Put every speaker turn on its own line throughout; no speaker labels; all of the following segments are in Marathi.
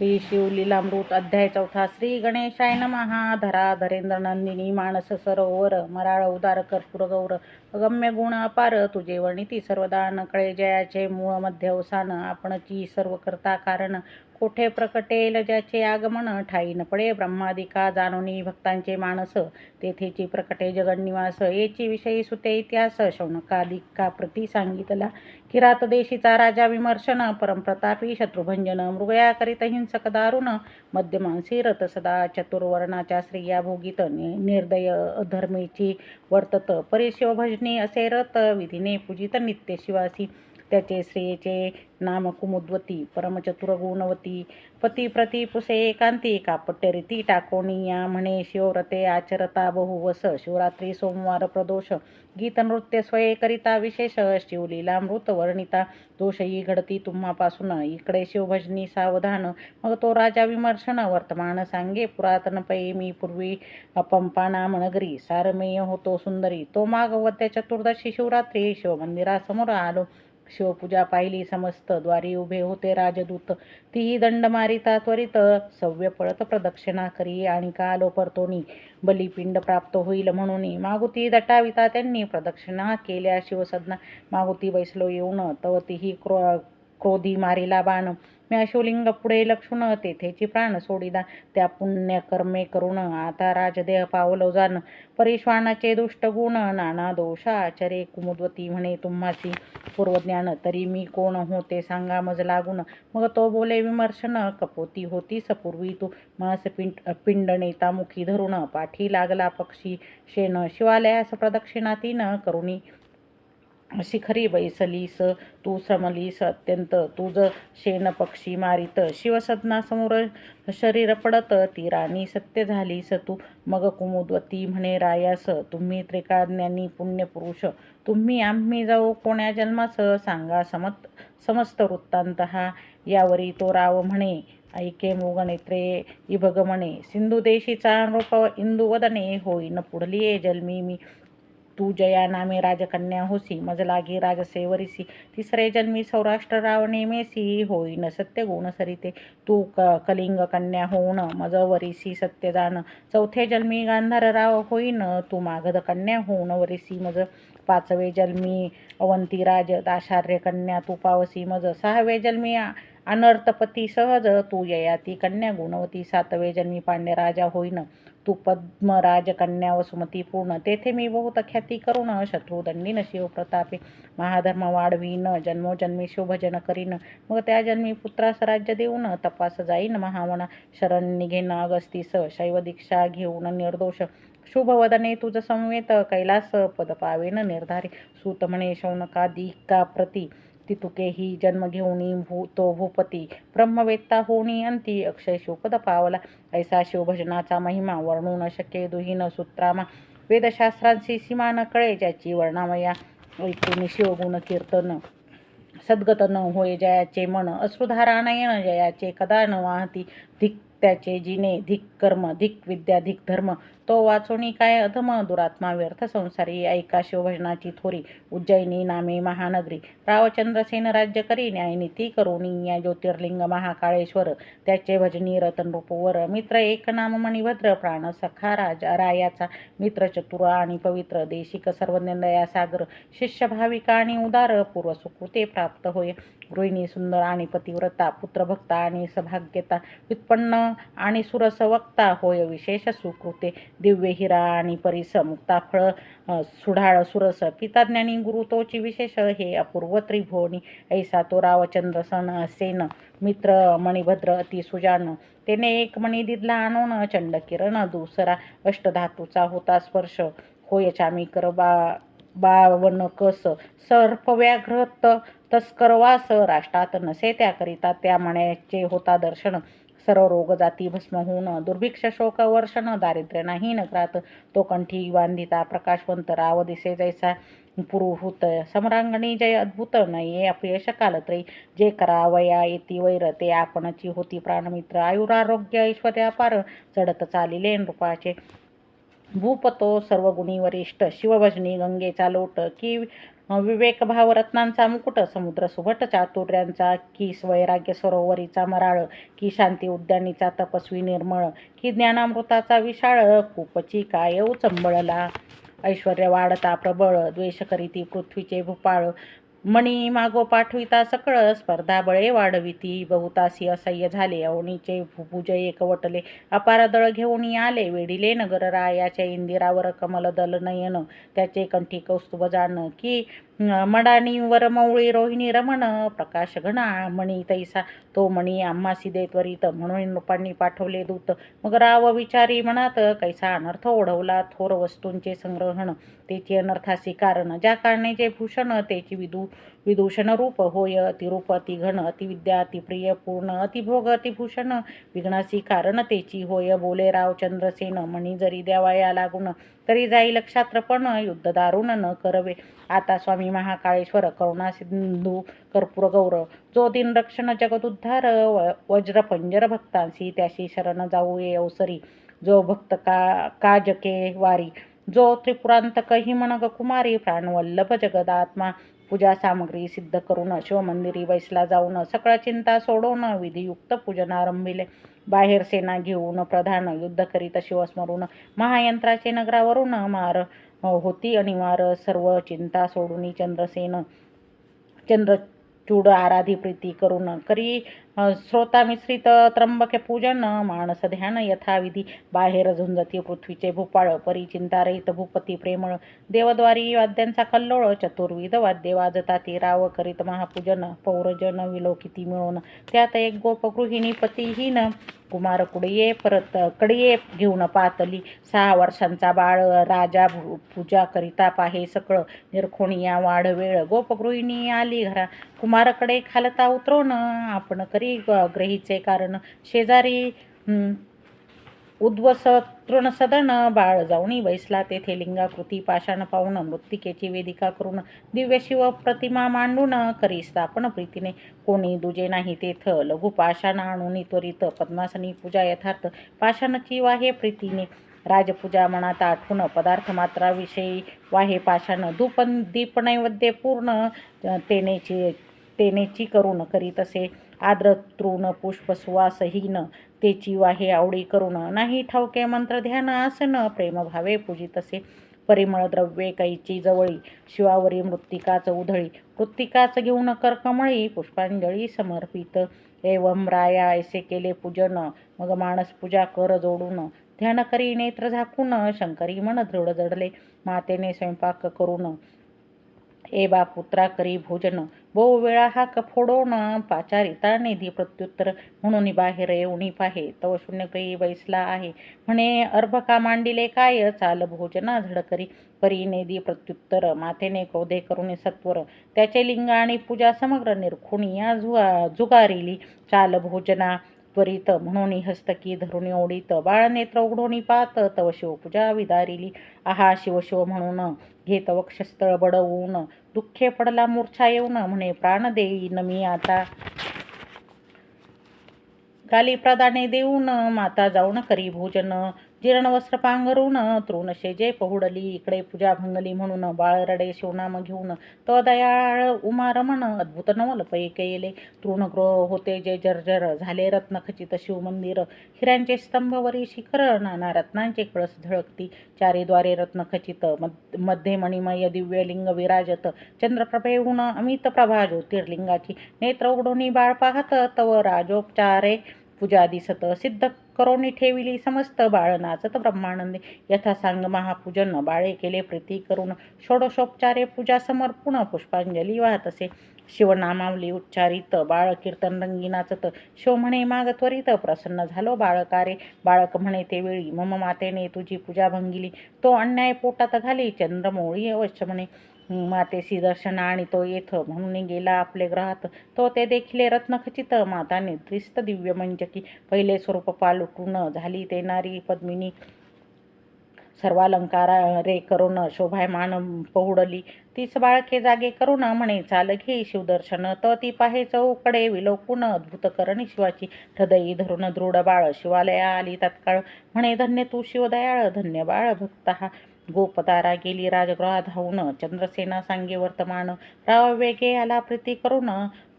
श्री शिवलीलामृत अध्याय चौथा श्री गणेशाय नमः. धरा धरेंद्र नंदिनी मानस सरोवर मराळ उदार कर्पूर गौर अगम्य गुण अपार तुझे वर्णिती सर्वदा न कळे जयाचे मूळ मध्य अवसान आपणची सर्व करता कारण कोठे प्रकटेल ज्याचे आगमन? ठाई न पडे ब्रह्मादिका जाणोनी भक्तांचे मानस. तेथेची प्रकटे जगन्निवास येची विषयी सुते इतिहास. शौनकादिका प्रती सांगितला किरात देशीचा राजा विमर्शन परमप्रतापी शत्रुभंजन मृगया करीत हिंसक दारुण मध्यमांसी रथ सदा चतुर्वर्णाच्या स्त्रिया भोगीत. नि- निर्दय अधर्मेची वर्तत परिशिवभजनी असे रथ विधीने पूजित नित्य शिवासी. त्याचे श्रेयचे नाम कुमुद्वती परमचतुर गुणवती पती प्रती पुसे एकांती कापट्य रीती टाकोनिया म्हणे शिवव्रते आचरता बहुवस शिवरात्री सोमवार प्रदोष गीत नृत्य स्वये करिता विशेष शिवलीला मृत वर्णिता दोषही घडती तुम्हापासून इकडे शिवभजनी सावधान मग तो राजा विमर्शन वर्तमान सांगे पुरातन पै मी पूर्वी पंपाना मनगरी सारमेय होतो सुंदरी तो मागवत्य चतुर्दशी शिवरात्री शिवमंदिरासमोर आलो शिवपूजा पाहिली समस्त द्वारी उभे होते राजदूत. तीही दंड मारिता त्वरित. सव्य पळत प्रदक्षिणा करी आणि का आलो परतोनी. बलिपिंड प्राप्त होईल म्हणून मागुती दटाविता त्यांनी प्रदक्षिणा केल्या शिवसदना. मागुती बैसलो येऊन तव तीही क्रो क्रोधी मारिला बाण. मी शिवलिंग पुढे लक्षून तेथेची प्राण सोडिदा. त्या पुण्यकर्मे करून आता राजदेह पावलो जाण. परिश्वानाचे दुष्ट गुण नाना दोष आचरे कुमुद्वती म्हणे तुम्हासी पूर्वज्ञान तरी मी कोण होते सांगा मज लागून. मग तो बोले विमर्शन कपोती होती सपूर्वी तू. मास पिंड पिंड नेता मुखी धरून पाठी लागला पक्षी. शेन शिवालयास प्रदक्षिणा तीन करुणी शिखरी बैसलीस तू श्रमलीस अत्यंत तुझ शेण पक्षी मारित शिवसदनासमोर शरीर पडत ती राणी सत्य झालीस तू मग कुमुद्वती म्हणे रायास तुम्ही त्रिकाज्ञानी पुण्यपुरुष तुम्ही आम्ही जाऊ कोण्या जन्मास सांगा समत समस्त वृत्तांत हा यावरी तो राव म्हणे ऐके मृगनेत्रे इभग म्हणे सिंधुदेशीचा रूप नृप इंदुवदने होईन पुढली जन्मी मी तू जया नामे राजकन्या होसी मज लागी राजसेवरिसी तिसरे जन्मी सौराष्ट्र राव नेमेसी होईन सत्य गुण सरिते. तू क कलिंग कन्या होऊन मज वरिसी सत्य जाण. चौथे जन्मी गांधार राव होईन तू मागध कन्या होऊन वरिसी. मज पाचवे जन्मी अवंती राज दाशार्य कन्या तू पावसी. मज सहावे जन्मी आ- अनर्थपती सहज तू ययाती कन्या गुणवती सातवे जन्मी पांड्य राजा होईन. तू पद्मराज कन्या वसुमती पूर्ण. तेथे मी बहुत ख्याती करून शिव शिवप्रतापे महाधर्म वाढवीन जन्मोजन्मी शिवभजन करीन. मग त्या जन्मी पुत्रास राज्य देऊन तपास जाईन महावना शरण निघेन अगस्तीस शैव दीक्षा घेऊन निर्दोष. शुभवदने तुझ संवेत कैलास पद पावेन निर्धारी सूत म्हणे शौनकादिका प्रती. तितुकेही जन्म घेऊनी भू तो भूपती. ब्रह्मवेत्ता होणी अंती अक्षय शिवपद पावला. ऐसा शिवभजनाचा महिमा वर्णू न शके दुहीन सूत्रामा. वेदशास्त्रांची सीमा न कळे ज्याची वर्णामया. ऐकून शिवगुण कीर्तन सद्गत न होय जयाचे मन. अश्रुधारा नयन जयाचे कदा न वाहती. धिक त्याचे जिने धिक कर्म धिक विद्या धिक धर्म. तो वाचोनी काय अधम दुरात्मा व्यर्थ संसारी. ऐका शिवभजनाची थोरी. उज्जैनी नामे महानगरी. रावचंद्रसेन राज्य करी न्यायनीती करुणी या ज्योतिर्लिंग महाकाळेश्वर. त्याचे भजनी रतन रूपवर मित्र एक नाम मणिभद्र प्राण सखा राजा रायाचा मित्र चतुर आणि पवित्र देशिक सर्वज्ञया सागर. शिष्य भाविका आणि उदार पूर्व सुकृते प्राप्त होय. गृहिणी सुंदर आणि पतिव्रता पुत्रभक्ता आणि सभाग्यता व्युत्पन्न आणि सुरस वक्ता होय. विशेष सुकृते. दिव्य हिरा आणि परिस मुक्ताफळ सुढाळ सुरस पिताज्ञानी गुरु तोची विशेष हे अपूर्व त्रिभुवनी ऐसा तो रावचंद्र सन सेन मित्र मणिभद्र अति सुजान तेने एक मणी दिदला आणून चंड किरण दुसरा अष्टधातूचा होता स्पर्श होय कर बा बावन कस सर्प व्याघ्र तस्करवास राष्ट्रात नसे त्याकरिता त्या मण्याचे होता दर्शन सर्व रोग जाती भस्म होऊन दुर्भिक्ष शोक वर्षण दारिद्र्य नाही नगरात तो कंठी बांधिता प्रकाशवंत राव दिसे जैसा पुरुहूत. सम्रांगणी जय अद्भुत नये अपयश कालत्रयी. जे करावया येती वैर ते आपणची होती प्राणमित्र. आयुरारोग्य ऐश्वर्यापार चढत चालिले नृपाचे. भूपतो सर्वगुणी वरिष्ठ. शिवभजनी गंगेचा लोट. की विवेक भावरत्नांचा मुकुट समुद्र सुभट चातुर्यांचा की स्वैराग्य सरोवरीचा मराळ की शांती उद्यानीचा तपस्वी निर्मळ की ज्ञानामृताचा विशाळ खूपची काय चंबळला. ऐश्वर्य वाढता प्रबळ द्वेष करीती पृथ्वीचे भूपाळ मणी मागो पाठविता सकळ स्पर्धा बळे वाढविती. बहुतासी असह्य झाले अवनीचे भुभुज एकवटले. अपार दळ घेऊन आले वेडिले नगररायाच्या इंदिरावर कमलदल नयन. त्याचे कंठी कौस्तुभ जाण की मडानी वरमौळी रोहिणी रमण प्रकाश घणा मणी तैसा तो मणी आम्हासी दे त्वरित म्हणून रूपांनी पाठवले दूत. मग राव विचारी मनात कैसा अनर्थ ओढवला थोर वस्तूंचे संग्रहण. त्याची अनर्थासी कारण ज्या कारणाचे भूषण त्याची विदू विदूषण रूप. होय अतिरूप अतिघन अतिविद्या अतिप्रिय पूर्ण अतिभोग अतिभूषण. विघ्नासी कारण त्याची होय बोले राव चंद्रसेन. मणी जरी द्यावाया लागून तरी जाई लक्षात्रपण युद्ध दारुण न करवे. आता स्वामी महाकाळेश्वर करुणा सिंधू कर्पूर गौरव जो दिन रक्षण जगदुद्धार व- वज्र पंजर भक्तांसी त्याशी शरण जाऊ ये अवसरी. जो भक्त का काजके वारी जो त्रिपुरांतक हिमणग कुमारी प्राणवल्लभ जगदात्मा. पूजा सामग्री सिद्ध करून शिवमंदिरी वैसला जाऊन सकळ चिंता सोडवून विधियुक्त पूजन आरंभिले. बाहेर सेना घेऊन प्रधान युद्ध करीत शिवस्मरून महायंत्राचे नगरावरून मार होती अनिवार सर्व चिंता सोडून चंद्रसेन चंद्र चूड आराधी प्रीती करून करी. श्रोता मिश्रित त्र्यंबके पूजन मानस ध्यान यथाविधी. बाहेर झुंजती पृथ्वीचे भूपाळ परी चिंतारहित भूपती प्रेमळ. देवद्वारी वाद्यांचा कल्लोळ चतुर्विध वाद्ये वाजता ती राव करीत महापूजन. पौरजन विलोकिती मिळून त्यात एक गोपगृहिणी पतीहीन. कुमार परत कडये घेऊन पातली. सहा वर्षांचा बाळ राजा भू- पूजा करिता पाहे सकळ. निरखोणिया वाढ वेळ गोपगृहिणी आली घरा. कुमारकडे खालता उतरवून आपण करी ग- ग्रहीचे कारण. शेजारी उद्वस तृणसदन बाळ जाऊनी बैसला तेथे लिंगाकृती पाषाण पाहून मृत्तिकेची वेदिका करून दिव्य शिव प्रतिमा मांडून करी स्थापन प्रीतीने. कोणी दुजे नाही तेथ लघु पाषाण आणून त्वरित पद्मासनी पूजा यथार्थ पाषाणची वाहे प्रीतीने. राजपूजा मनात आठवून पदार्थ मात्राविषयी वाहे पाषाण धूप दीपनैवेद्य पूर्ण तेनेची तेनेची करून करीत असे आद्र तृण पुष्प सुवासहीन तेची वाहे आवडी करून नाही ठावके मंत्र ध्यान आसन प्रेमभावे पूजित असे परिमळ द्रव्ये कैची जवळी शिवावरी मृत्तिकाच उधळी मृत्तिकाच घेऊन करकमळी पुष्पांजळी समर्पित. एवम राया ऐसे केले पूजन मग माणस पूजा कर जोडून. ध्यान करी नेत्र झाकून शंकरी मन दृढ जडले मातेने स्वयंपाक करून. ए बा पुत्रा करी भोजन. बहु वेळा हा कफोडोन पाचारिता निधी प्रत्युत्तर म्हणून बाहेर येऊनी पाहे. तव शून्यकरी बैसला आहे. म्हणे अर्भका मांडिले काय चाल भोजना झडकरी? परी नेदी प्रत्युत्तर मातेने क्रोधे करून सत्वर. त्याचे लिंग आणि पूजा समग्र निरखुणी या जुआ जुगारिली चाल भोजना. त्वरित म्हणून हस्तकी धरून ओढीत बाळनेत्र उघडून पाहत तव शिवपूजा विदारिली. आहा शिवशिव म्हणून घेत वक्षस्थळ बडवून दुःखे पडला मूर्छा येऊन म्हणे प्राण देईन मी आता. गाली प्रदाने देऊन माता जाऊन करी भोजन जीर्ण वस्त्र पांघरून तृण शेजे पहुडली इकडे पूजा भंगली म्हणून बाळ रडे शिवनाम घेऊन तो दयाळ उमा रमण अद्भुत नवल पै केले. तृणगृह होते जे जर्जर झाले रत्नखचित शिवमंदिर. हिऱ्यांचे स्तंभवरी शिखर नाना रत्नांचे कळस झळकती. चारीद्वारे रत्नखचित मधमध्ये मणिमय दिव्य लिंग विराजत. चंद्रप्रभेहून अमित प्रभा ज्योतिर्लिंगाची. नेत्र उघडून बाळ पाहत तव राजोपचारे पूजा दिसत सिद्ध करोनी ठेविली समस्त बाळ नाचत ब्रह्मानंदे. यथा सांग महापूजन बाळे केले प्रीती करून षोडशोपचारे पूजा समर्पून पुष्पांजली वाहत असे. शिवनामावली उच्चारित बाळ कीर्तन रंगी नाचत शिव म्हणे माग त्वरित प्रसन्न झालो बाळकारे. बाळक म्हणे ते वेळी मम मातेने तुझी पूजा भंगिली. तो अन्याय पोटात घाली चंद्रमोळी अवश्य म्हणे. मातेसी दर्शन आणि तो येथ म्हणून गेला आपले ग्रहात. तो ते देखिले रत्नखचित माताने त्रिस्त दिव्य मंचकी पहिले स्वरूप पालुटून झाली. ते नारी पद्मिनी सर्वालंकारा रे करून शोभायमान पहुडली. तीच बाळके जागे करून म्हणे चाल घे शिवदर्शन त ती पाहे चौकडे विलोकून अद्भुत करणी शिवाची. हृदयी धरून दृढ बाळ शिवालया आली तत्काळ. म्हणे धन्य तू शिवदयाळ धन्य बाळ भक्त. हा गोपदारा गेली राजगृहा धावून चंद्रसेना सांगे वर्तमान. राव वेगे आला प्रीती करून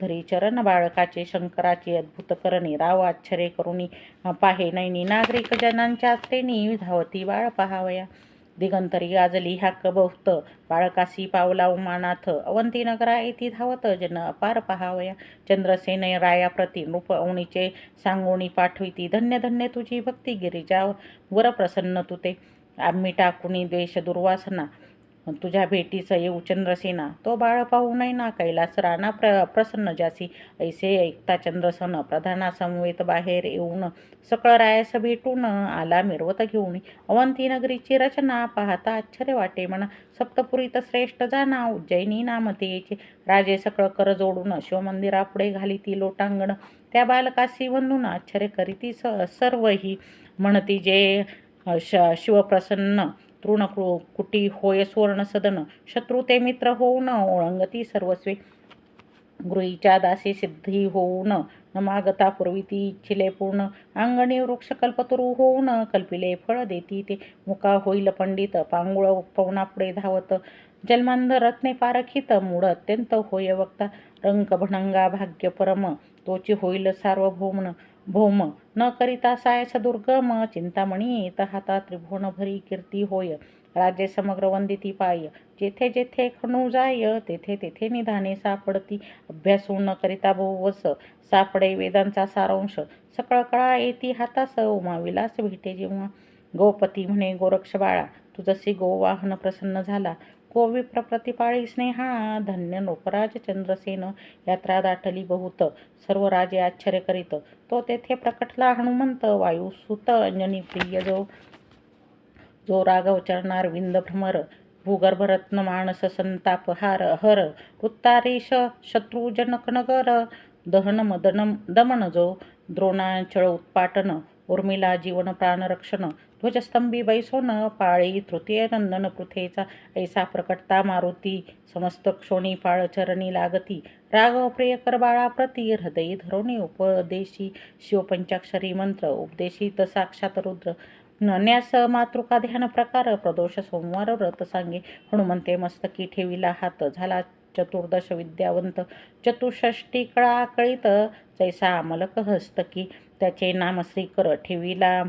धरी चरण बाळकाचे शंकराची अद्भुत करणे राव आश्चर्य करुणी पाहे नैनी नागरिक जनांच्या श्रेणी धावती बाळ पहावया. दिगंतरी गाजली ह्या बहुत बाळकासी पावला उमानाथ अवंतीनगरा येथे धावत जन अपार पहावया. चंद्रसेन रायाप्रती नृप अवणीचे सांगोणी पाठविती. धन्य धन्य तुझी भक्ती गिरिजा वर प्रसन्न तुते आम्ही टाकुनी द्वेष दुर्वासना. तुझ्या भेटीचं येऊ चंद्रसेना. तो बाळ पाहू नये ना कैलास. राणा प्र प्रसन्न जासी ऐसे ऐकता चंद्रसन. प्रधानासमवेत बाहेर येऊन सकळ रायास भेटून आला मिरवत घेऊन. अवंती नगरीची रचना पाहता आश्चर्य वाटे. म्हणा सप्तपुरीत श्रेष्ठ जाना उज्जैनी नामतेचे राजे सकळ कर जोडून शिवमंदिरापुढे घाली ती लोटांगण. त्या बालकासी वंदून आश्चर्य करीती स सर्वही म्हणती जे श शिवप्रसन्न तृण कुटी होय सुवर्ण सदन शत्रू ते मित्र होऊन ओळंगती सर्वस्वे. गृहीच्या दासी सिद्धी होऊन नमागता पूर्वी इच्छिले पूर्ण. अंगणी वृक्ष कल्पतरू होऊन कल्पिले फळ देती ते. मुका होईल पंडित पांगुळ पवनापुढे धावत. जन्मांध रत्ने पारखित मूळ अत्यंत होय वक्ता. रंक भणंगा भाग्य परम तोची होईल सार्वभौमन भौम। न करिता सायस दुर्गम चिंतामणी येत हाता त्रिभुवन भरी कीर्ती होय। राज्य समग्र वंदिती पाय। जेथे जेथे खणू जाय तेथे तेथे निधाने सापडती। अभ्यासू न करिता बहुवस सापडे वेदांचा सारांश। सकळ कळा येती हातास उमाविलास भेटे जेव्हा। गोपती म्हणे गोरक्ष बाळा तू गोवाहन प्रसन्न झाला। गोविप्र प्रतिपाळी स्नेहा धन्य नोपराज चंद्रसेन यात्रा दाटली बहुत सर्व राजे आश्चर्य करीत तो तेथे प्रकटला हनुमंत वायुसुत अंजनी प्रिय जो जो राघव चरणार विंद भ्रमर भूगर्भरत्न मानस संताप हार हर उत्तारीश शत्रुजनकनगर दहन मदन दमन जो द्रोणाचळ उत्पाटन उर्मिला जीवन प्राणरक्षण ध्वजस्तंभी बैसोन पाळी तृतीय नंदन पृथेचा ऐसा प्रकटता मारुती समस्त क्षोणी चरणी लागती. राघव प्रियकर बाळाप्रती हृदयी धरोणी उपदेशी शिवपंचाक्षरी मंत्र उपदेशित साक्षात रुद्र. न्यास मातृका ध्यान प्रकार प्रदोष सोमवार व्रत सांगे. हनुमंते मस्तकी ठेविला हात झाला चतुर्दश विद्यावंत. चतुष्षष्टी कळा कळीत जैसा अमलक हस्तकी. त्याचे नाम श्रीकर ठेविला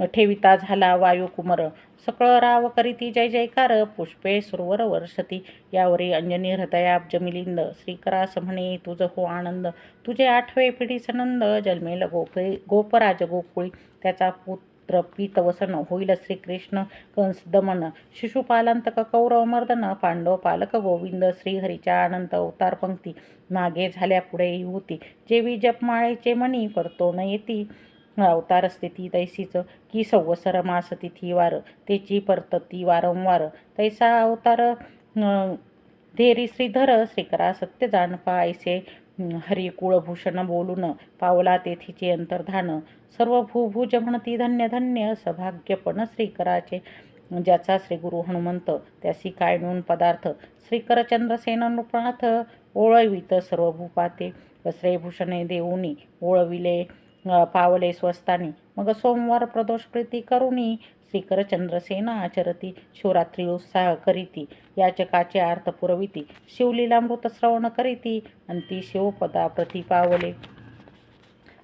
ठेविता झाला वायू कुमर. सकळ राव करीती जय जयकार. पुष्पे सुरवर वर्षती. यावरी अंजनी हृदयाब जमिलिंद. श्रीकरास म्हणे तुझ हो आनंद. तुझे आठवे पिढी सनंद. जन्मेल गोपे गोपराज गोकुळी. त्याचा पुत्र पीतवसन होईल श्रीकृष्ण. कंस दमन. शिशुपालांतक कौरव मर्दन. पांडव पालक गोविंद. श्रीहरीच्या अनंत अवतार पंक्ती. मागे झाल्या पुढे होती जेवी जपमाळेचे मणी परतो न येती. अवतार स्थिती तैसीच. की संवसर मास तिथी वार तेची परतती वारंवार. तैसा अवतार धेरी श्रीधर श्रीकरा सत्य जाणपा ऐसे हरी कुळभूषण बोलून पावला तेथीचे अंतर्धान. सर्व भूभुज म्हणती धन्य धन्य सभाग्यपण श्रीकराचे. ज्याचा श्री गुरु हनुमंत त्यासी काय नून पदार्थ? श्रीकर चंद्रसेन नृपनाथ ओळवित सर्व भूपाते. वस्त्रेभूषणे देऊनी ओळविले. पावले स्वस्तानी. मग सोमवार प्रदोष प्रीती करुणी श्रीकर चंद्रसेना आचरती शिवरात्री उत्साह करीती याचकाचे अर्थ पुरविती शिवलीलामृत श्रवण करीती अंती शिवपदा प्रती पावले.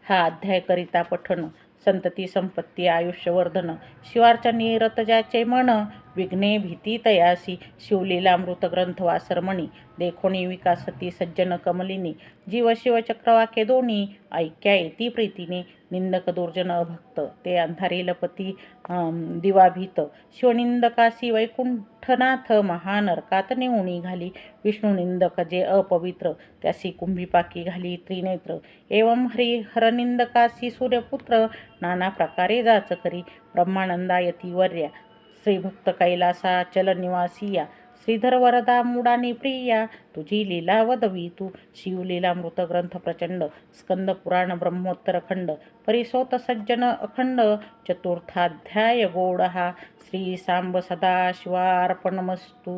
हा अध्याय करिता पठण संतती संपत्ती आयुष्यवर्धन शिवारच्या निरतजाचे मन विघ्ने भीती तयासी शिवलीला मृतग्रंथ वासरमणी देखोणी विकासती सज्जन कमलिनी जीव शिव चक्रवाके दोन्ही ऐक्या येती प्रीतीने निंदक दुर्जन अभक्त ते अंधारी लपती दिवाभीत शिवनिंदकासी वैकुंठनाथ महानरकात नेऊणी घाली विष्णुनिंदक जे अपवित्र त्यासी कुंभीपाकी घाली त्रिनेत्र एवं हरिहरनिंदकासी सूर्यपुत्र नाना प्रकारे जाच करी ब्रह्मानंदायती वर्या श्रीभक्त कैलासा चलनिवासिया श्रीधर वरदा मुडानी प्रिया तुझी लीला वदवी तू शिवलीला मृतग्रंथ प्रचंड स्कंद पुराण ब्रह्मोत्तर खंड परिसोत सज्जन अखंड चतुर्थाध्याय गोड हा श्री सांब सदा शिवार्पणमस्तू.